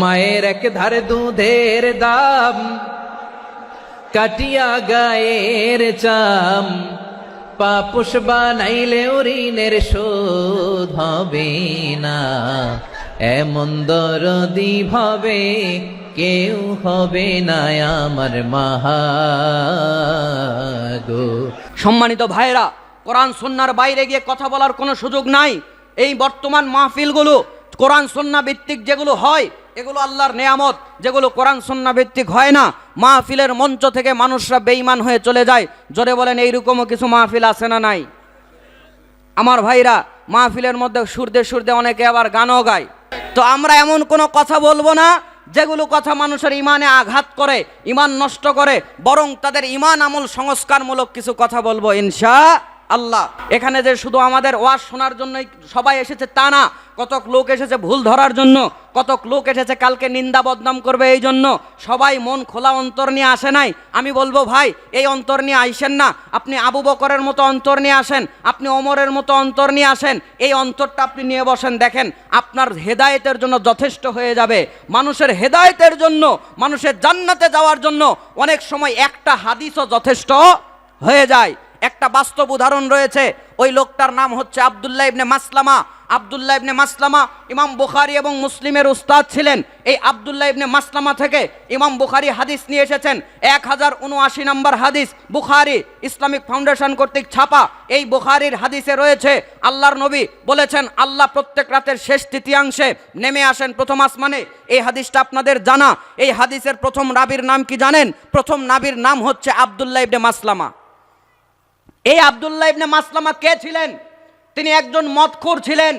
মায়ের এক ধারে দুধের দাম, কাটিয়া গায়ের চাম, পাপুষ বানাইলে ঋণের শোধ হবে না। এমন দরদি ভাবে কেউ হবে না আমার মাহাগো। সম্মানিত ভাইরা কোরআন সন্ন্যার বাইরে গিয়ে কথা বলার কোনো সুযোগ নাই। এই বর্তমান মাহফিলগুলো, কোরআন সন্না ভিত্তিক যেগুলো হয় এগুলো আল্লাহর নেয়ামত, যেগুলো কোরআন সন্না ভিত্তিক হয় না। মাহফিলের মঞ্চ থেকে মানুষরা বেঈমান হয়ে চলে যায়। জোরে বলেন, এইরকমও কিছু মাহফিল আছে না নাই? আমার ভাইরা, মাহফিলের মধ্যে সুরদে সুরদে অনেকে আবার গানও গায়। তো আমরা এমন কোনো কথা বলব না, যেগুলো কথা মানুষের ইমানে আঘাত করে ইমান নষ্ট করে, বরং তাদের ইমান আমল সংস্কারমূলক কিছু কথা বলব, ইনশা আল্লাহ, এখানে যে শুধু আমাদের ওয়াজ শোনার জন্যই সবাই এসেছে তা না, কতক লোক এসেছে ভুল ধরার জন্য, কতক লোক এসেছে কালকে নিন্দা বদনাম করবে এই জন্য, সবাই মন খোলা অন্তর নিয়ে আসে নাই। আমি বলব ভাই, এই অন্তর নিয়ে আইসেন না, আপনি আবু বকরের মতো অন্তর নিয়ে আসেন, আপনি অমরের মতো অন্তর নিয়ে আসেন, এই অন্তরটা আপনি নিয়ে বসেন, দেখেন আপনার হেদায়েতের জন্য যথেষ্ট হয়ে যাবে। মানুষের হেদায়েতের জন্য, মানুষের জান্নাতে যাওয়ার জন্য অনেক সময় একটা হাদিসও যথেষ্ট হয়ে যায়। একটা বাস্তব উদাহরণ রয়েছে। ওই লোকটার নাম হচ্ছে আবদুল্লাহ ইবনে মাসলামা। আবদুল্লাহ ইবনে মাসলামা ইমাম বুখারি এবং মুসলিমের উস্তাদ ছিলেন। এই আবদুল্লাহ ইবনে মাসলামা থেকে ইমাম বুখারি হাদিস নিয়ে এসেছেন। এক হাজার উনআশি নম্বর হাদিস, বুখারি ইসলামিক ফাউন্ডেশন কর্তৃক ছাপা এই বুখারির হাদিসে রয়েছে, আল্লাহর নবী বলেছেন, আল্লাহ প্রত্যেক রাতের শেষ তৃতীয়াংশে নেমে আসেন প্রথম আসমানে। এই হাদিসটা আপনাদের জানা। এই হাদিসের প্রথম রাবির নাম কি জানেন? প্রথম নাবির নাম হচ্ছে আবদুল্লাহ ইবনে মাসলামা। এই আবদুল্লাহ ইবনে মাসলামা কে ছিলেন? তিনি একজন মদখোর ছিলেন।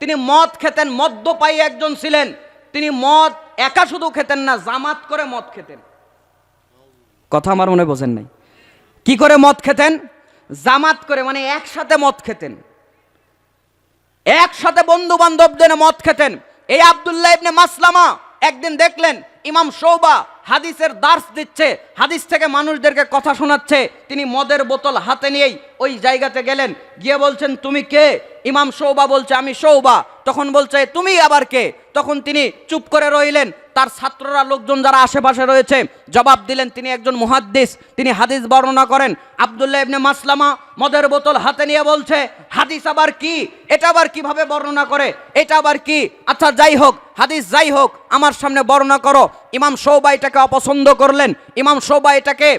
তিনি মদ খেতেন মদ্যপায়ী একজন ছিলেন। তিনি মদ একা শুধু খেতেন না, জামাত করে মদ খেতেন। কথা আমার মনে বোঝেন নাই। কি করে মদ খেতেন? জামাত করে মানে একসাথে মদ খেতেন। একসাথে বন্ধু বান্ধবদের মদ খেতেন। এই আবদুল্লাহ ইবনে মাসলামা একদিন দেখলেন, ইমাম শৌবা হাদিসের দার্স দিচ্ছে হাদিস থেকে মানুষদেরকে কথা শোনাচ্ছে তিনি মদের বোতল হাতে নিয়েই ওই জায়গাতে গেলেন, গিয়ে বলছেন, তুমি কে? ইমাম শৌবা বলছে, আমি শৌবা। তখন বলছে, তুমি আবার কে? তখন তিনি চুপ করে রইলেন। তার ছাত্ররা লোকজন যারা আশেপাশে রয়েছে, জবাব দিলেন, তিনি একজন মুহাদ্দিস, তিনি হাদিস বর্ণনা করেন। আবদুল্লাহ ইবনে মাসলামা মদের বোতল হাতে নিয়ে বলছে, হাদিস আবার কি? এটা আবার কীভাবে বর্ণনা করে? এটা আবার কি? আচ্ছা যাই হোক, হাদিস যাই হোক, আমার সামনে বর্ণনা করো। ইমাম সৌবা এটাকে অপছন্দ করলেন। ইমাম সৌবা এটাকে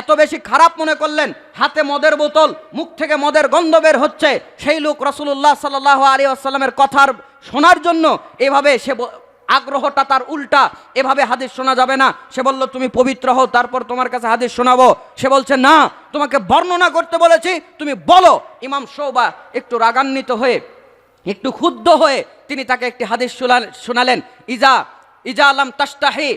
এত বেশি খারাপ মনে করলেন, হাতে মদের বোতল, মুখ থেকে মদের গন্ধ বের হচ্ছে। সেই লোক রসুল্লাহ সাল্লাহ আলী আসাল্লামের কথার শোনার জন্য এভাবে সে আগ্রহটা তার উল্টা, এভাবে হাদিস শোনা যাবে না। সে বলল, তুমি পবিত্র হও, তারপর তোমার কাছে হাদিস শোনাবো। সে বলছে, না, তোমাকে বর্ণনা করতে বলেছি, তুমি বলো। ইমাম সৌবা একটু রাগান্বিত হয়ে, একটু ক্ষুব্ধ হয়ে তিনি তাকে একটি হাদিস শোনালেন, ইজা ইজা আলাম তাস্তাহি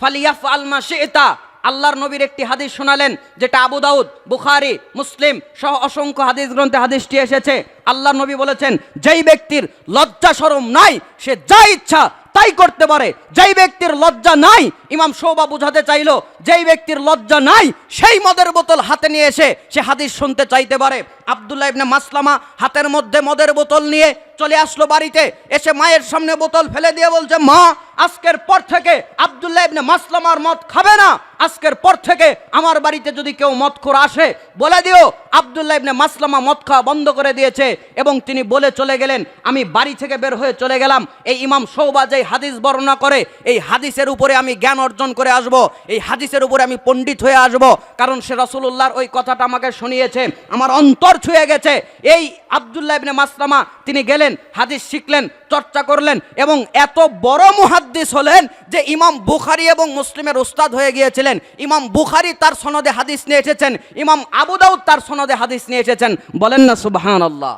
ফালিয়াফ আলমা শেতা। আল্লাহর নবীর একটি হাদিস শোনালেন, যেটা আবু দাউদ, বুখারি, মুসলিম সহ অসংখ্য হাদিস গ্রন্থে হাদিসটি এসেছে। আল্লাহর নবী বলেছেন, যেই ব্যক্তির লজ্জা সরম নাই, সে যা ইচ্ছা তাই করতে পারে। যেই ব্যক্তির লজ্জা নাই, ইমাম শোভা বুঝাতে চাইলো, যেই ব্যক্তির লজ্জা নাই, সেই মদের বোতল হাতে নিয়ে এসে সে হাদিস শুনতে চাইতে পারে। আবদুল্লাহ ইবনে মাসলামা হাতের মধ্যে মদের বোতল নিয়ে চলে আসলো বাড়িতে, এসে মায়ের সামনে বোতল ফেলে দিয়ে বলছে, মা আজকের পর থেকে আবদুল্লাহ ইবনে মাসলামার মদ খাবে না। আজকের পর থেকে আমার বাড়িতে যদি কেউ মদ খোর আসে, বলে দিও, আবদুল্লাহ ইবনে মাসলামা মদ খাওয়া বন্ধ করে দিয়েছে এবং তিনি বলে চলে গেলেন, আমি বাড়ি থেকে বের হয়ে চলে গেলাম। এই ইমাম সৌবা যেই হাদিস বর্ণনা করে, এই হাদিসের উপরে আমি জ্ঞান অর্জন করে আসব, এই হাদিসের উপরে আমি পণ্ডিত হয়ে আসব, কারণ সে রসুল্লাহর ওই কথাটা আমাকে শুনিয়েছে, আমার অন্তর ছুঁয়ে গেছে। এই আবদুল্লাহ ইবনে মাসলামা, তিনি গেলেন, হাদিস শিখলেন চর্চা করলেন এবং এত বড় মুহাদ্দিস হলেন যে ইমাম বুখারি এবং মুসলিমের উস্তাদ হয়ে গিয়েছিলেন। ইমাম বুখারি তার সনদে হাদিস নিয়ে এসেছেন, ইমাম আবু দাউদ তার সনদে হাদিস নিয়ে এসেছেন। বলেন না সুবহান আল্লাহ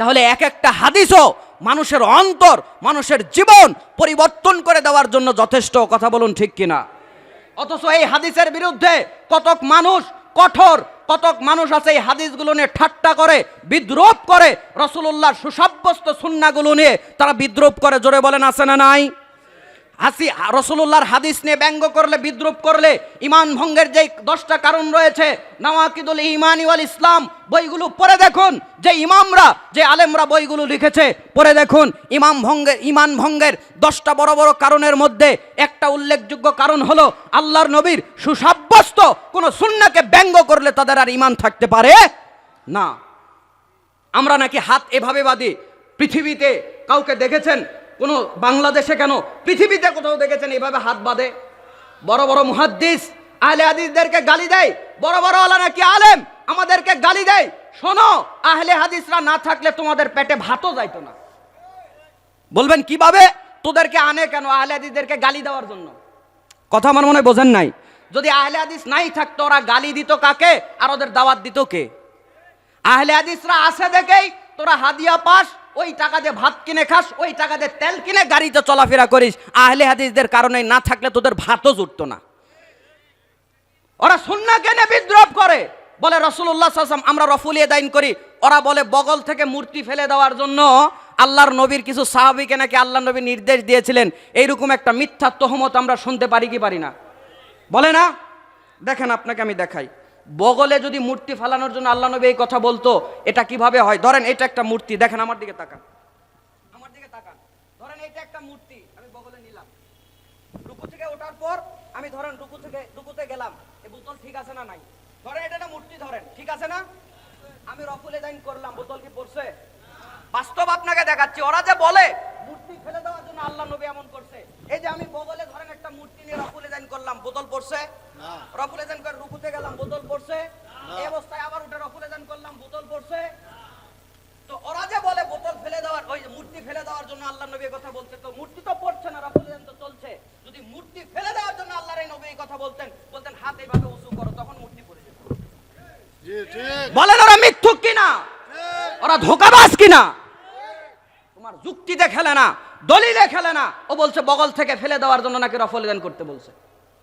তাহলে এক একটা হাদিসও মানুষের অন্তর, মানুষের জীবন পরিবর্তন করে দেওয়ার জন্য যথেষ্ট। কথা বলুন ঠিক কিনা? অথচ এই হাদিসের বিরুদ্ধে কতক মানুষ কঠোর কতক মানুষ আছে এই হাদিসগুলো নিয়ে ঠাট্টা করে বিদ্রোপ করে রসুল্লাহর সুসাব্যস্ত সুন্নাগুলো নিয়ে তারা বিদ্রোপ করে। জোরে বলেন, আছে না নাই? হাসি রসুল্লাহর হাদিস নিয়ে ব্যঙ্গ করলে, বিদ্রুপ করলে ইমান ভঙ্গের যে দশটা কারণ রয়েছে, নওয়াকিদুল ইমান ওয়াল ইসলাম, বইগুলো পড়ে দেখুন। যে ইমামরা, যে আলেমরা বইগুলো লিখেছে, পড়ে দেখুন। ইমাম ভঙ্গের ইমান ভঙ্গের দশটা বড় বড় কারণের মধ্যে একটা উল্লেখযোগ্য কারণ হলো, আল্লাহর নবীর সুসাব্যস্ত কোনো সুন্নাকে ব্যঙ্গ করলে তাদের আর ইমান থাকতে পারে না। আমরা নাকি হাত এভাবে বাঁধি, পৃথিবীতে কাউকে দেখেছেন কোনো বাংলাদেশে কেন? পৃথিবীতে কোথাও দেখেছেন এভাবে হাত বাঁধে? বড় বড় মুহাদ্দিস, আহলে হাদিসদেরকে গালি দেয়। বড় বড় আলা নাকি আলেম, আমাদেরকে গালি দেয়। শোনো, আহলে হাদিসরা না থাকলে তোমাদের পেটে ভাতও যাইতো না। বলবেন কীভাবে? তোদেরকে আনে কেন আহলে হাদিসদেরকে গালি দেওয়ার জন্য? কথা আমার মনে বোঝেন নাই। যদি আহলে হাদিস নাই থাকতো, ওরা গালি দিত কাকে? আর ওদের দাওয়াত দিত কে? আহলে হাদিসরা আছে দেখেই তোরা হাদিয়া পাস ওই টাকা দিয়ে ভাত কিনে খাস, ওই টাকা দিয়ে তেল কিনে গাড়িতে চলাফেরা করিস। আহলে হাদিসদের কারণে না থাকলে তোদের ভাতও জুটতো না। ওরা সুন্না কেনে বিদ্রোহ করে? বলে রসুল্লাহ সাল্লাম আমরা রফুলিয়ে দাইন করি। ওরা বলে, বগল থেকে মূর্তি ফেলে দেওয়ার জন্য আল্লাহর নবীর কিছু সাহাবিকে নাকি আল্লাহ নবী নির্দেশ দিয়েছিলেন। এইরকম একটা মিথ্যা তহমত আমরা শুনতে পারি কি পারি না? বলে না? দেখেন, আপনাকে আমি দেখাই। বগলে যদি মূর্তি ফালানোর জন্য আল্লাহ নবী এই কথা বলতো, এটা কীভাবে হয়? ধরেন এটা একটা মূর্তি, দেখেন আমার দিকে তাকান। আমার দিকে তাকান। ধরেন এটা একটা মূর্তি, আমি বগলে নিলাম। রুকু থেকে ওঠার পর আমি ধরেন রুকু থেকে, রুকুতে গেলাম এই বোতল ঠিক আছে না নাই? ধরেন এটা একটা মূর্তি, ধরেন, ঠিক আছে না? আমি রফুলে দাইন করলাম, বোতল কি পড়ছে? বাস্তব আপনাকে দেখাচ্ছি, ওরা যে বলে, মূর্তি ফেলে দেওয়ার জন্য আল্লাহ নবী এমন করছে। এই যে আমি বগলে ধরেন একটা মূর্তি নিয়ে রফুল দাইন করলাম বোতল পড়ছে। রফুলে দাইন করে রুকুতে গেলাম বোতল পড়ছে। এই অবস্থায় আবার উঠে রফুলে দাইন করলাম বোতল পড়ছে। তো ওরা যে বলে বোতল ফেলে দেওয়ার ওই মূর্তি ফেলে দেওয়ার জন্য আল্লাহ নবী কথা বলছে। তো মূর্তি তো পড়ছে না রাফুল তো চলছে। যদি মূর্তি ফেলে দেওয়ার জন্য আল্লাহর এই নবী কথা বলতেন বলতেন হাত এইভাবে উঁচু করো তখন মূর্তি পড়ে যেত। বলেন ওরা মিথ্যুক কিনা? ওরা ধোকাবাজ কিনা? তোমার যুক্তিতে খেলে না দলিলে খেলে না। ও বলছে, বগল থেকে ফেলে দেওয়ার জন্য নাকি রফল গান করতে বলছে।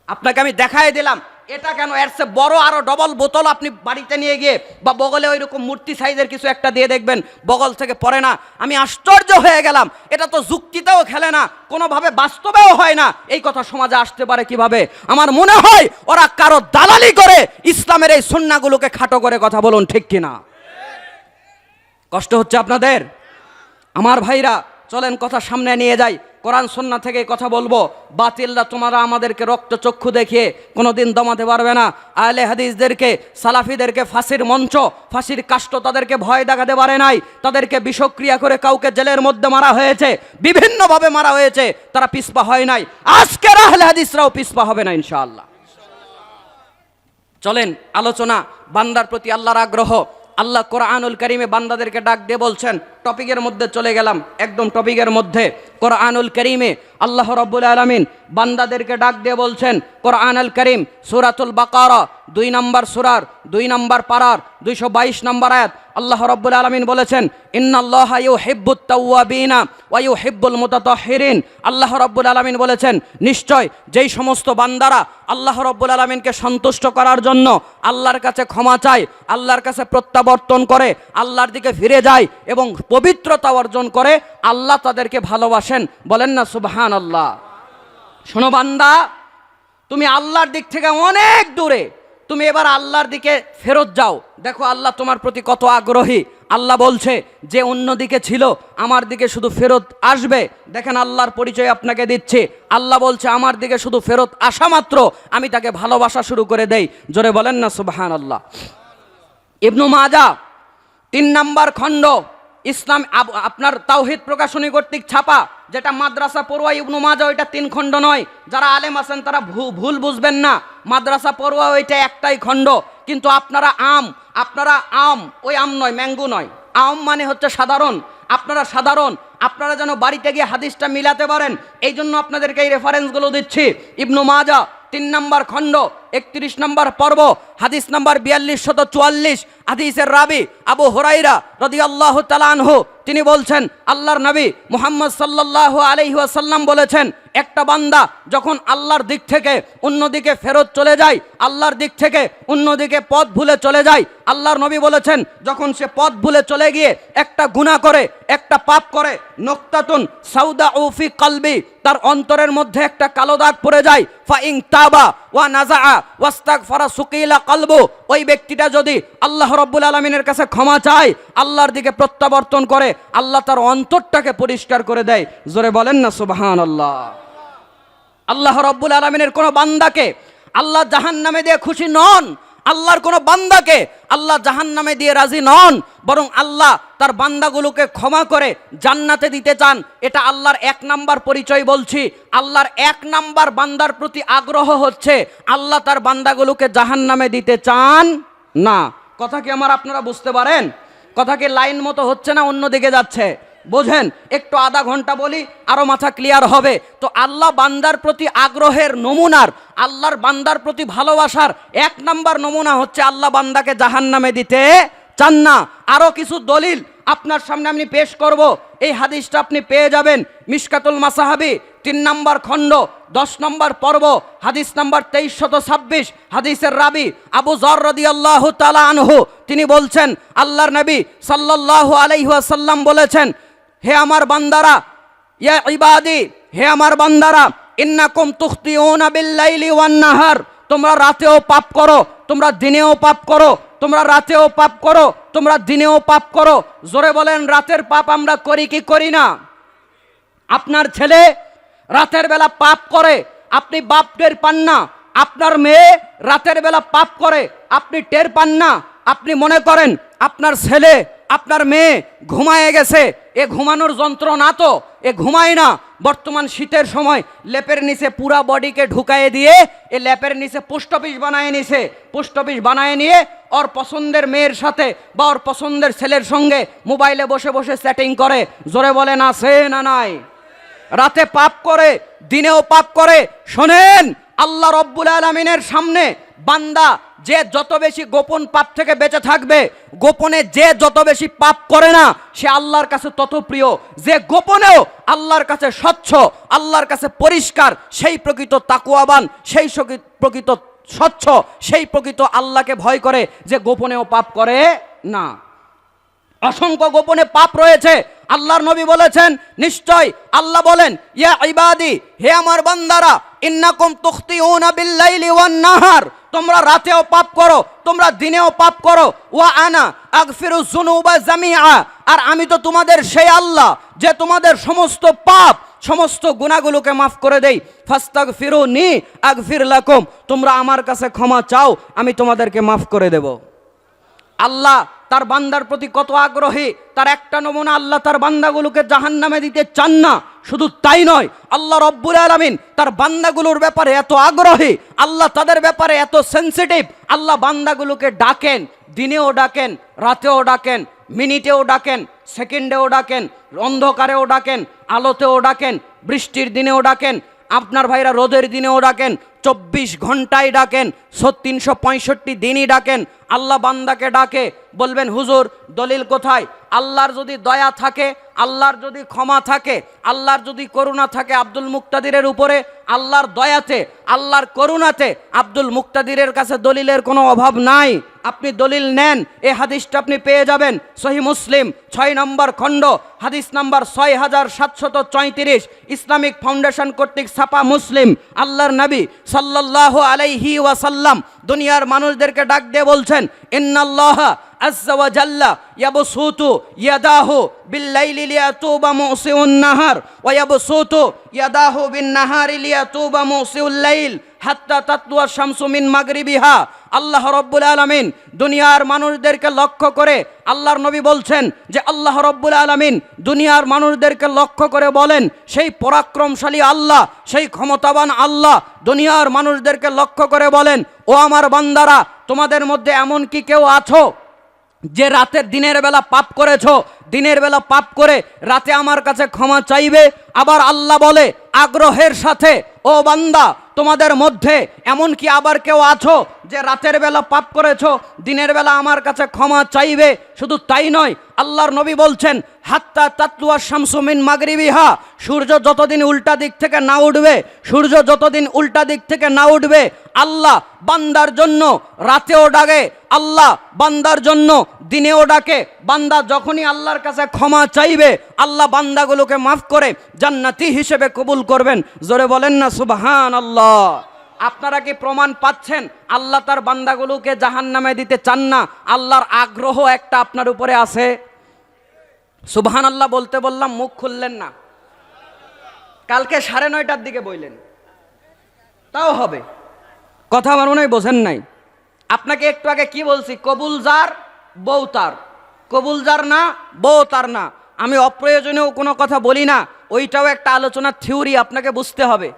আপনাকে আমি দেখাই দিলাম, এটা কেন? এর চেয়ে বড় আরও ডবল বোতল আপনি বাড়িতে নিয়ে গিয়ে বা বগলে ওই রকম মূর্তি সাইজের কিছু একটা দিয়ে দেখবেন, বগল থেকে পড়ে না। আমি আশ্চর্য হয়ে গেলাম, এটা তো যুক্তিতেও খেলে না, কোনোভাবে বাস্তবেও হয় না। এই কথা সমাজে আসতে পারে কীভাবে? আমার মনে হয় ওরা কারও দালালি করে ইসলামের এই সন্নাগুলোকে খাটো করে কথা বলুন ঠিক কিনা? কষ্ট হচ্ছে আপনাদের? আমার ভাইরা চলেন কথা সামনে নিয়ে যাই। কোরআন সন্না থেকে কথা বলব। বাতিলরা তোমরা আমাদেরকে রক্ত চক্ষু দেখিয়ে কোনোদিন দমাতে পারবে না। আলে হাদিসদেরকে, সালাফিদেরকে ফাঁসির মঞ্চ, ফাঁসির কাষ্ট তাদেরকে ভয় দেখাতে পারে নাই। তাদেরকে বিষক্রিয়া করে কাউকে জেলের মধ্যে মারা হয়েছে। বিভিন্নভাবে মারা হয়েছে। তারা পিসপা হয় নাই। আজকের আহলে হাদিসরাও পিসপা হবে না, ইনশাআল্লাহ। চলেন, আলোচনা। বান্দার প্রতি আল্লাহর আগ্রহ। আল্লাহ কোরআনুল করিমে বান্দাদেরকে ডাক দিয়ে বলছেন টপিকের মধ্যে চলে গেলাম। একদম টপিকের মধ্যে কোরআনুল করিমে আল্লাহ রব্বুল আলমিন বান্দাদেরকে ডাক দিয়ে বলছেন, কোরআনুল করিম সুরাতুল বাকারা, দুই নম্বর সুরার, দুই নম্বর পাড়ার দুইশো বাইশ নম্বর আয়াত আল্লাহ রব্বুল আলমিন বলেছেন, ইন্নাল্লাহ ইউ হিব্বুত তাওয়াবিনা ওয়াইউ হিব্বুল মুতাতাহহিরিন আল্লাহ রব্বুল আলমিন বলেছেন, নিশ্চয় যেই সমস্ত বান্দারা আল্লাহ রব্বুল আলমিনকে সন্তুষ্ট করার জন্য আল্লাহর কাছে ক্ষমা চায়, আল্লাহর কাছে প্রত্যাবর্তন করে, আল্লাহর দিকে ফিরে যায় এবং পবিত্রতা অর্জন করে, আল্লাহ তাদেরকে ভালোবাসেন। বলেন না সুবহান আল্লাহ শোনো বান্দা, তুমি আল্লাহর দিক থেকে অনেক দূরে। তুমি এবার আল্লাহর দিকে ফেরত যাও। দেখো, আল্লাহ তোমার প্রতি কত আগ্রহী। আল্লাহ বলছে, যে অন্য দিকে ছিল, আমার দিকে শুধু ফেরত আসবে। দেখেন, আল্লাহর পরিচয় আপনাকে দিচ্ছে। আল্লাহ বলছে, আমার দিকে শুধু ফেরত আসা মাত্র, আমি তাকে ভালোবাসা শুরু করে দেই। জোরে বলেন না সুবাহান আল্লাহ ইবনু মাজা, তিন নাম্বার খণ্ড। ইসলাম আপনার তাওহিদ প্রকাশনী কর্তৃক ছাপা, যেটা মাদ্রাসা পড়ুয়া ইবনু মাজা ওইটা তিন খণ্ড নয়। যারা আলেম আছেন, তারা ভুল বুঝবেন না। মাদ্রাসা পড়ুয়া, ওইটা একটাই খণ্ড। কিন্তু আপনারা আম আপনারা আম, ওই আম নয়, ম্যাঙ্গো নয়। আম মানে হচ্ছে সাধারণ। আপনারা সাধারণ। আপনারা যেন বাড়িতে গিয়ে হাদিসটা মিলাতে পারেন। এই জন্য আপনাদেরকে এই রেফারেন্সগুলো দিচ্ছি। ইবনু মাজা তিন নম্বর খণ্ড। একত্রিশ নম্বর পর্ব, হাদিস নাম্বার বিয়াল্লিশ শত চুয়াল্লিশ, হাদিসের রাবি আবু হরাইরা রদি আল্লাহ তালানহু তিনি বলছেন, আল্লাহর নবী মুহাম্মদ সাল্লাহ আলহি আসাল্লাম বলেছেন, একটা বান্দা যখন আল্লাহর দিক থেকে অন্যদিকে ফেরত চলে যায়, আল্লাহর দিক থেকে অন্যদিকে পথ ভুলে চলে যায়, আল্লাহর নবী বলেছেন, যখন সে পথ ভুলে চলে গিয়ে একটা গুনাহ করে, একটা পাপ করে, নোক্তাতুন সাউদা উফি কালবি, তার অন্তরের মধ্যে একটা কালো দাগ পড়ে যায়, ফাইং তাবা ওয়া নাজা ওয়াস্তাক ফারা সুকিলা কালবু। ওই ব্যক্তিটা যদি আল্লাহ রব্বুল আলমিনের কাছে ক্ষমা চায়, আল্লাহর দিকে প্রত্যাবর্তন করে, আল্লাহ তার অন্তরটাকে পরিষ্কার করে দেয়, জোরে বলেন না সুবাহান আল্লাহ আল্লাহ রব্বুল আলমিনের কোনো বান্দাকে আল্লাহ জাহান নামে দিয়ে খুশি নন আল্লাহর কোনো বান্দাকে আল্লাহ জাহান নামে দিয়ে রাজি নন, বরং আল্লাহ তার বান্দাগুলোকে ক্ষমা করে জান্নাতে দিতে চান। এটা আল্লাহর এক নাম্বার পরিচয় বলছি। আল্লাহর এক নাম্বার বান্দার প্রতি আগ্রহ হচ্ছে, আল্লাহ তার বান্দাগুলোকে জাহান নামে দিতে চান না। কথা কি আমার আপনারা বুঝতে পারেন? কথা কি লাইন মতো হচ্ছে না অন্যদিকে যাচ্ছে? বোঝেন, একটু আধা ঘণ্টা বলি, আরও মাথা ক্লিয়ার হবে। তো আল্লাহ বান্দার প্রতি আগ্রহের নমুনার, আল্লাহর বান্দার প্রতি ভালোবাসার এক নাম্বার নমুনা হচ্ছে আল্লাহ বান্দাকে জাহান নামে দিতে চান না। আরও কিছু দলিল আপনার সামনে আমি পেশ করব। এই হাদিসটা আপনি পেয়ে যাবেন মিশকাতুল মাসাহাবি, তিন নম্বর খণ্ড, দশ নম্বর পর্ব, হাদিস নাম্বার তেইশ শত ছাব্বিশ, হাদিসের রাবি আবু জর রদি আল্লাহ তালা আনহু, তিনি বলছেন, আল্লাহর নবী সাল্লাহ আলাইহাসাল্লাম বলেছেন হে আমার বান্দারা, ইয়া ইবাদি, হে আমার বান্দারা, ইন্নাকুম তুখতিউনা বিল্লাইলি ওয়ান নাহার। তোমরা রাতেও পাপ করো, তোমরা দিনেও পাপ করো, তোমরা রাতেও পাপ করো, তোমরা দিনেও পাপ করো। জোরে বলেন, রাতের পাপ আমরা করি কি করি না? আপনার ছেলে রাতের বেলা পাপ করে, আপনি বাপ টের পান না। আপনার মেয়ে রাতের বেলা পাপ করে, আপনি টের পান না। আপনি মনে করেন আপনার ছেলে, আপনার মেয়ে ঘুমায়ে গেছে, এ ঘুমানোর যন্ত্র না তো, এ ঘুমায় না। বর্তমান শীতের সময় লেপের নিচে পুরা বডিকে ঢুকায়ে দিয়ে এ লেপের নিচে পোস্ট অফিস বানায় নিছে। পোস্ট অফিস বানায় নিয়ে ওর পছন্দের মেয়ের সাথে বা ওর পছন্দের ছেলের সঙ্গে মোবাইলে বসে বসে সেটিং করে। জোরে বলে না সে না নাই? রাতে পাপ করে, দিনেও পাপ করে। শোনেন, আল্লাহ রব্বুল আলমিনের সামনে বান্দা যে যত বেশি গোপন পাপ থেকে বেঁচে থাকবে, গোপনে যে যত বেশি পাপ করে না, সে আল্লাহর কাছে তত প্রিয়। যে গোপনেও আল্লাহর কাছে স্বচ্ছ, আল্লাহর কাছে পরিষ্কার, সেই প্রকৃত তাকুয়াবান, সেই প্রকৃত স্বচ্ছ, সেই প্রকৃত আল্লাহকে ভয় করে যে গোপনেও পাপ করে না। অসংখ্য গোপনে পাপ রয়েছে। আল্লাহর নবী বলেছেন, নিশ্চয় আল্লাহ বলেন, ইয়া ইবাদি, হে আমার বান্দারা, ইন্নাকুম তুখতিউনা বিল্লাইলি ওয়ান নাহার। তোমরা রাতেও পাপ করো, তোমরা দিনেও পাপ করো। ওয়া আনা আগফিরু যুনুবা জামিআ। আর আমি তো তোমাদের সেই আল্লাহ যে তোমাদের সমস্ত পাপ, সমস্ত গুণাগুলোকে মাফ করে দেই। ফাস্তাক ফিরু নি আগফির লাকুম। তোমরা আমার কাছে ক্ষমা চাও, আমি তোমাদেরকে মাফ করে দেব। আল্লাহ তার বান্দার প্রতি কত আগ্রহী, তার একটা নমুনা আল্লাহ তার বান্দাগুলোকে জাহান নামে দিতে চান না, শুধু তাই নয়, আল্লাহ রব্বুল আলমিন তার বান্দাগুলোর ব্যাপারে এত আগ্রহী, আল্লাহ তাদের ব্যাপারে এত সেন্সিটিভ আল্লাহ বান্দাগুলোকে ডাকেন, দিনেও ডাকেন, রাতেও ডাকেন, মিনিটেও ডাকেন, সেকেন্ডেও ডাকেন, অন্ধকারেও ডাকেন, আলোতেও ডাকেন, বৃষ্টির দিনেও ডাকেন আপনার ভাইরা রোদের দিনেও ডাকেন, চব্বিশ ঘন্টায় ডাকেন তিনশো পঁয়ষট্টি দিনই ডাকেন, আল্লাহ বান্দাকে ডাকে, বলবেন, হুজুর, দলিল কোথায়? আল্লাহর যদি দয়া থাকে, আল্লাহর যদি ক্ষমা থাকে, আল্লাহর যদি করুণা থাকে আব্দুল মুক্তাদিরের উপরে, আল্লাহর দয়াতে, আল্লাহর করুণাতে আব্দুল মুক্তাদিরের কাছে দলিলের কোনো অভাব নাই। আপনি দলিল নেন, এ হাদিসটা আপনি পেয়ে যাবেন। সহি মুসলিম, ছয় নম্বর খণ্ড, হাদিস নাম্বার ছয় হাজার সাতশত চৈত্রিশ, ইসলামিক ফাউন্ডেশন কর্তৃক ছাপা মুসলিম, আল্লাহর নবী সাল্লাল্লাহু আলাইহি ওয়াসাল্লাম দুনিয়ার মানুষদেরকে ডাক দিয়ে বলছেন, ইন্নাল্লাহ আজ্জা ওয়া জাল্লা ইয়াবসুতু ইয়াদাহু বিল্লাইলি লিয়াতুবা মুসিউন নাহার হাত্তা তাতলুয়া শামসুমিন মাগরিবিহা। আল্লাহ রব্বুল আলামিন দুনিয়ার মানুষদেরকে লক্ষ্য করে আল্লাহর নবী বলছেন যে, আল্লাহ রব্বুল আলামিন দুনিয়ার মানুষদেরকে লক্ষ্য করে বলেন, সেই পরাক্রমশালী আল্লাহ, সেই ক্ষমতাবান আল্লাহ দুনিয়ার মানুষদেরকে লক্ষ্য করে বলেন, ও আমার বান্দারা, তোমাদের মধ্যে এমন কি কেউ আছো? যে রাতের দিনের বেলা পাপ করেছ দিনের বেলা পাপ করে রাতে আমার কাছে ক্ষমা চাইবে। আবার আল্লাহ বলে, আগ্রহের সাথে, ও বান্দা, তোমাদের মধ্যে এমন কি আবার কেউ আছো যে রাতের বেলা পাপ করেছ, দিনের বেলা আমার কাছে ক্ষমা চাইবে? শুধু তাই নয়, আল্লাহর নবী বলছেন, হাত্তা তাতলুয়া শামসুমিন মাগরিবিহা, সূর্য যতদিন উল্টা দিক থেকে না উঠবে, সূর্য যতদিন উল্টা দিক থেকে না উঠবে, আল্লাহ বান্দার জন্য রাতেও ডাকে, আল্লাহ বান্দার জন্য দিনেও ডাকে। বান্দা যখনই আল্লাহর কাছে ক্ষমা চাইবে, আল্লাহ বান্দাগুলোকে মাফ করে জান্নাতি হিসেবে কবুল করবেন। জোরে বলেন না সুবহান আল্লাহ আপনারা কি প্রমাণ পাচ্ছেন? আল্লাহ তার বান্দাগুলোকে জাহান নামে দিতে চান না। আল্লাহর আগ্রহ একটা আপনার উপরে আছে। সুবহান আল্লাহ বলতে বললাম, মুখ খুললেন না। কালকে সাড়ে নয়টার দিকে বইলেন তাও হবে। কথা আমার মনে হয় বোঝেন নাই। আপনাকে একটু আগে কি বলছি? কবুল যার, বউ তার। কবুল যার না, বউ তার না। আমি অপ্রয়োজনীয় কোনো কথা বলি না, ওইটাও একটা আলোচনার থিওরি, আপনাকে বুঝতে হবে।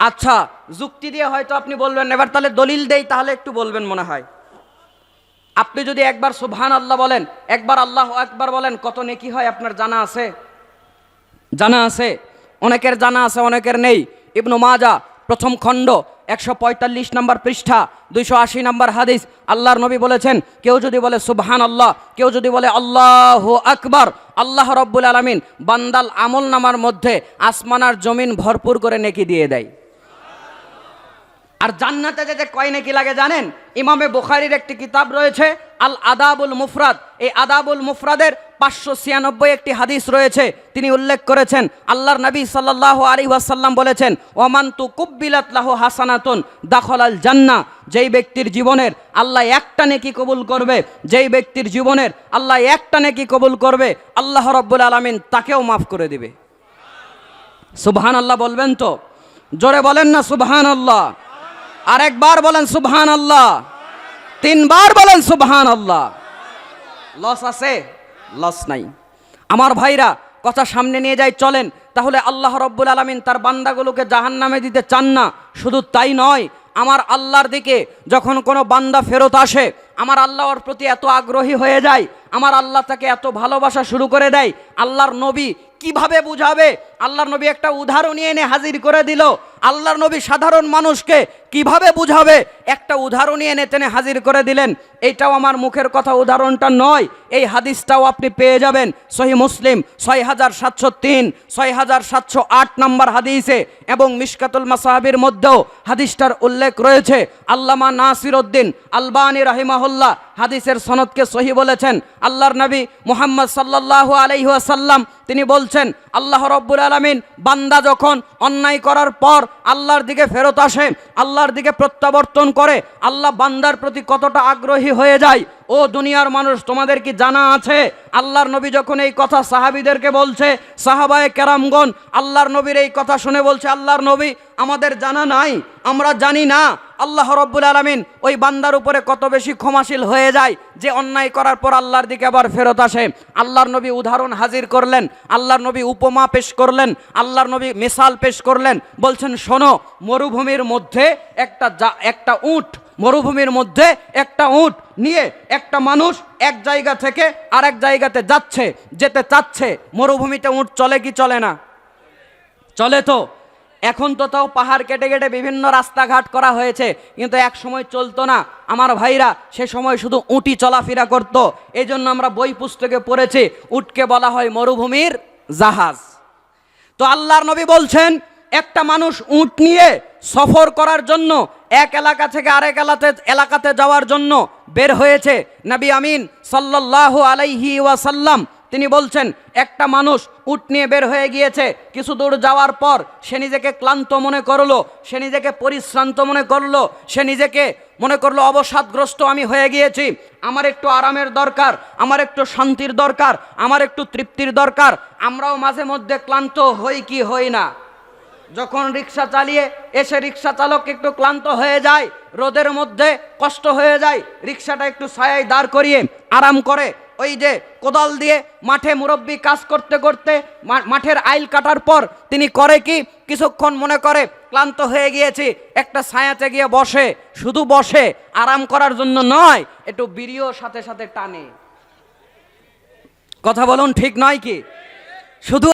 আচ্ছা যুক্তি দিয়ে হয়তো আপনি বলবেন এবার তাহলে দলিল দেই, তাহলে একটু বলবেন মনে হয়। আপনি যদি একবার সুবহান আল্লাহ বলেন, একবার আল্লাহ একবার বলেন, কত নেকি হয় আপনার জানা আছে? জানা আছে? অনেকের জানা আছে, অনেকের নেই। ইবনু মাজা প্রথম খণ্ড, একশো পঁয়তাল্লিশ নম্বর পৃষ্ঠা, দুইশো আশি নম্বর হাদিস। আল্লাহর নবী বলেছেন, কেউ যদি বলে সুবহান আল্লাহ কেউ যদি বলে আল্লাহ আকবার, আল্লাহ রব্বুল আলমিন বান্দাল আমল নামার মধ্যে আসমানার জমিন ভরপুর করে নেকি দিয়ে দেয়। আর জান্নাতে যেতে কয় নাকি লাগে জানেন? ইমামে বুখারির একটি কিতাব রয়েছে আল আদাবুল মুফরাদ। এই আদাবুল মুফরাদের পাঁচশো ছিয়ানব্বই একটি হাদিস রয়েছে। তিনি উল্লেখ করেছেন, আল্লাহর নবী সাল্লাহ আলী ওয়াসাল্লাম বলেছেন ওমান্তু কুব্বিলাত লাহু হাসানাতুন দাখল আল জান্না। যেই ব্যক্তির জীবনের আল্লাহ একটা নেকি কবুল করবে, যেই ব্যক্তির জীবনের আল্লাহ একটা নেকি কবুল করবে, আল্লাহ রব্বুল আলমিন তাকেও মাফ করে দিবে। সুবহান আল্লাহ বলবেন তো? জোরে বলেন না সুবহান আল্লাহ আরেকবার বলেন সুবহান আল্লাহ তিনবার বলেন সুবহান আল্লাহ লস আছে? লস নাই। আমার ভাইরা কথা সামনে নিয়ে যাই চলেন, তাহলে আল্লাহ রব্বুল আলমিন তার বান্দাগুলোকে জাহান নামে দিতে চান না। শুধু তাই নয়, আমার আল্লাহর দিকে যখন কোনো বান্দা ফেরত আসে, আমার আল্লাহর প্রতি এত আগ্রহী হয়ে যায়, আমার আল্লাহ তাকে এত ভালোবাসা শুরু করে দেয়, আল্লাহর নবী কীভাবে বুঝাবে? আল্লাহর নবী একটা উদাহরণ নিয়ে এনে হাজির করে দিল আল্লাহর নবী সাধারণ মানুষকে কীভাবে বুঝাবে? একটা উদাহরণ এনে টেনে হাজির করে দিলেন। এইটাও আমার মুখের কথা উদাহরণটা নয়। এই হাদিসটাও আপনি পেয়ে যাবেন। সহি মুসলিম ছয় হাজার সাতশো তিন ছয় হাজার সাতশো আট নম্বর হাদিসে এবং মিশকাতুল মাসাহাবির মধ্যেও হাদিসটার উল্লেখ রয়েছে। আল্লামা নাসির উদ্দিন আলবানী রাহিমাহুল্লাহ হাদিসের সনদকে সহি বলেছেন। আল্লাহর নবী মুহাম্মদ সাল্লাল্লাহু আলাইহি ওয়াসাল্লাম তিনি বলছেন, আল্লাহ রব্বুল আলমিন বান্দা যখন অন্যায় করার পর আল্লাহর দিকে ফেরত আসে, আল্লাহর দিকে প্রত্যাবর্তন করে, আল্লাহ বান্দার প্রতি কতটা আগ্রহী হয়ে যায়, ও দুনিয়ার মানুষ তোমাদের কি জানা আছে? আল্লাহর নবী যখন এই কথা সাহাবিদেরকে বলছে, সাহাবায়ে কেরামগণ, আল্লাহর নবীর এই কথা শুনে বলছে, আল্লাহর নবী আমাদের জানা নাই, আমরা জানি না। আল্লাহ রব্বুল আলমিন ওই বান্দার উপরে কত বেশি ক্ষমাশীল হয়ে যায় যে অন্যায় করার পর আল্লাহর দিকে আবার ফেরত আসে। আল্লাহর নবী উদাহরণ হাজির করলেন, আল্লাহর নবী উপমা পেশ করলেন, আল্লাহর নবী মিসাল পেশ করলেন, বলছেন, শোনো, মরুভূমির মধ্যে একটা যা একটা উট, মরুভূমির মধ্যে একটা উট নিয়ে একটা মানুষ এক জায়গা থেকে আরেক জায়গাতে যাচ্ছে, যেতে চাচ্ছে। মরুভূমিতে উট চলে কি চলে না? চলে তো। এখন তো তাও পাহাড় কেটে কেটে বিভিন্ন রাস্তাঘাট করা হয়েছে, কিন্তু এক সময় চলতো না। আমার ভাইরা সে সময় শুধু উটি চলাফেরা করত। এই জন্য আমরা বই পুস্তকে পড়েছি, উটকে বলা হয় মরুভূমির জাহাজ। তো আল্লাহর নবী বলছেন, একটা মানুষ উট নিয়ে সফর করার জন্য এক এলাকা থেকে আরেক এলাকাতে এলাকাতে যাওয়ার জন্য বের হয়েছে। নবী আমিন সাল্লাল্লাহু আলাইহি ওয়াসাল্লাম তিনি বলছেন, একটা মানুষ উট নিয়ে বের হয়ে গিয়েছে। কিছু দূর যাওয়ার পর সে নিজেকে ক্লান্ত মনে করল, সে নিজেকে পরিশ্রান্ত মনে করল, সে নিজেকে মনে করল, অবসাদগ্রস্ত আমি হয়ে গিয়েছি। আমার একটু আরামের দরকার, আমার একটু শান্তির দরকার, আমার একটু তৃপ্তির দরকার। আমরাও মাঝে মধ্যে ক্লান্ত হই কি হই না। যখন রিক্সা চালিয়ে এসে রিক্সা চালক একটু ক্লান্ত হয়ে যায়, রোদের মধ্যে কষ্ট হয়ে যায়, রিক্সাটা একটু ছায়ায় দাঁড় করিয়ে আরাম করে ওই যে কোদাল দিয়ে মাঠে মুরব্বী কাজ করতে করতে মাঠের আইল কাটার পর তিনি করে কি? কিছুক্ষণ মনে করে, ক্লান্ত হয়ে গিয়েছি, একটা ছায়াতে গিয়ে বসে, শুধু বসে, আরাম করার জন্য নয়, একটু বিড়িও সাথে সাথে টানে। কথা বলুন, ঠিক নয় কি? শুধু